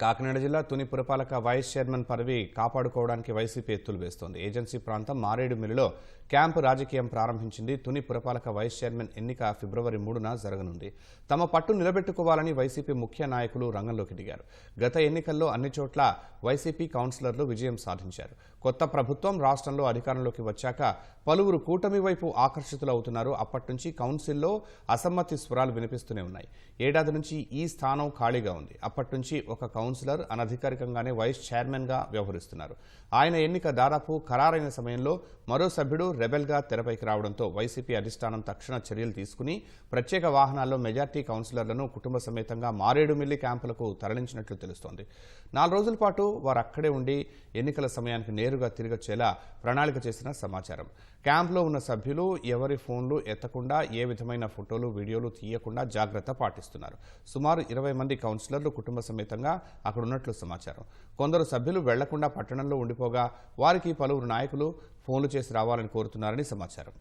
కాకినాడ జిల్లా తుని పురపాలక vice chairman పదవి కాపాడుకోవడానికి వైసీపీ ఎత్తులు వేస్తోంది. ఏజెన్సీ ప్రాంతం మారేడుమిల్లిలో క్యాంపు రాజకీయం ప్రారంభించింది. తుని పురపాలక వైస్ చైర్మన్ ఎన్నిక ఫిబ్రవరి మూడున జరగనుంది. తమ పట్టు నిలబెట్టుకోవాలని వైసీపీ ముఖ్య నాయకులు రంగంలోకి దిగారు. గత ఎన్నికల్లో అన్ని చోట్ల వైసీపీ కౌన్సిలర్లు విజయం సాధించారు. కొత్త ప్రభుత్వం రాష్ట్రంలో అధికారంలోకి వచ్చాక పలువురు కూటమి వైపు ఆకర్షితులవుతున్నారు అప్పటి నుంచి కౌన్సిల్లో అసమ్మతి స్వరాలు వినిపిస్తూనే ఉన్నాయి. ఏడాది నుంచి ఈ స్థానం ఖాళీగా ఉంది. అప్పటి నుంచి ఒక కౌన్సిలర్ అనధికారికంగానే వైస్ చైర్మన్గా వ్యవహరిస్తున్నారు. ఆయన ఎన్నిక దాదాపు ఖరారైన సమయంలో మరో సభ్యుడు రెబెల్గా తెరపైకి రావడంతో వైసీపీ అధిష్టానం తక్షణ చర్యలు తీసుకుని ప్రత్యేక వాహనాల్లో మెజార్టీ కౌన్సిలర్లను కుటుంబ సమేతంగా మారేడుమిల్లి క్యాంపులకు తరలించినట్లు తెలుస్తోంది. నాలుగు రోజుల పాటు వారు అక్కడే ఉండి ఎన్నికల సమయానికి నేరుగా తిరిగొచ్చేలా ప్రణాళిక చేసిన సమాచారం. క్యాంప్లో ఉన్న సభ్యులు ఎవరి ఫోన్లు ఎత్తకుండా ఏ విధమైన ఫోటోలు వీడియోలు తీయకుండా జాగ్రత్త పాటిస్తున్నారు. సుమారు ఇరవై మంది కౌన్సిలర్లు కుటుంబ సమేతంగా అక్కడ ఉన్నట్లు సమాచారం. కొందరు సభ్యులు వెళ్ళకుండా పట్టణంలో ఉండిపోగా వారికి పలువురు నాయకులు ఫోన్లు చేసి రావాలని కోరుతున్నారని సమాచారం.